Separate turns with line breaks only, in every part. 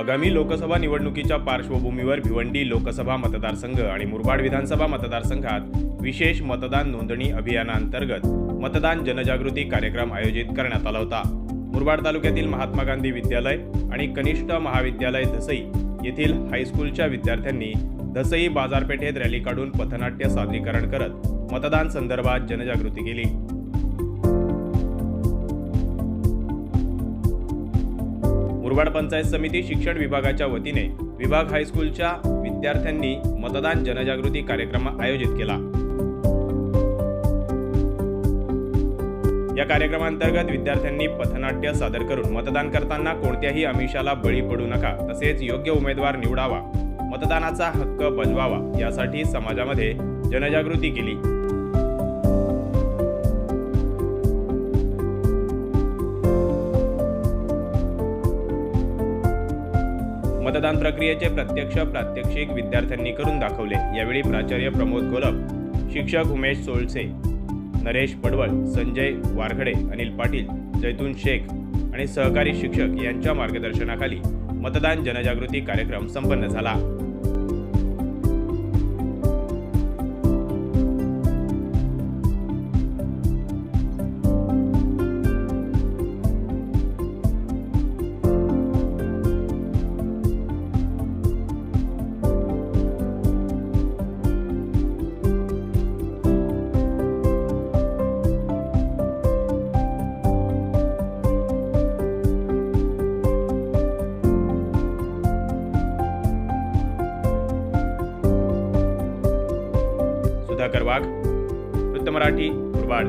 आगामी लोकसभा निवडणुकीच्या पार्श्वभूमीवर भिवंडी लोकसभा मतदारसंघ आणि मुरबाड विधानसभा मतदारसंघात विशेष मतदान नोंदणी अभियानांतर्गत मतदान जनजागृती कार्यक्रम आयोजित करण्यात आला होता. मुरबाड तालुक्यातील महात्मा गांधी विद्यालय आणि कनिष्ठ महाविद्यालय धसई येथील हायस्कूलच्या विद्यार्थ्यांनी धसई बाजारपेठेत रॅली काढून पथनाट्य सादरीकरण करत मतदान संदर्भात जनजागृती केली. मुरबाड पंचायत समिती शिक्षण विभागाच्या वतीने विभाग हायस्कूलच्या विद्यार्थ्यांनी मतदान जनजागृती कार्यक्रम आयोजित केला. या कार्यक्रमांतर्गत विद्यार्थ्यांनी पथनाट्य सादर करून मतदान करताना कोणत्याही आमिषाला बळी पडू नका तसेच योग्य उमेदवार निवडावा मतदानाचा हक्क बजवावा यासाठी समाजामध्ये जनजागृती केली. मतदान प्रक्रियेचे प्रत्यक्ष प्रात्यक्षिक विद्यार्थ्यांनी करून दाखवले. यावेळी प्राचार्य प्रमोद गोलप शिक्षक उमेश सोळसे नरेश पडवळ संजय वारखडे अनिल पाटील जैतून शेख आणि सहकारी शिक्षक यांच्या मार्गदर्शनाखाली मतदान जनजागृती कार्यक्रम संपन्न झाला. सुधाकर वाघ वृत्त Marathi Murbad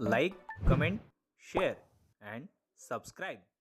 like comment share and subscribe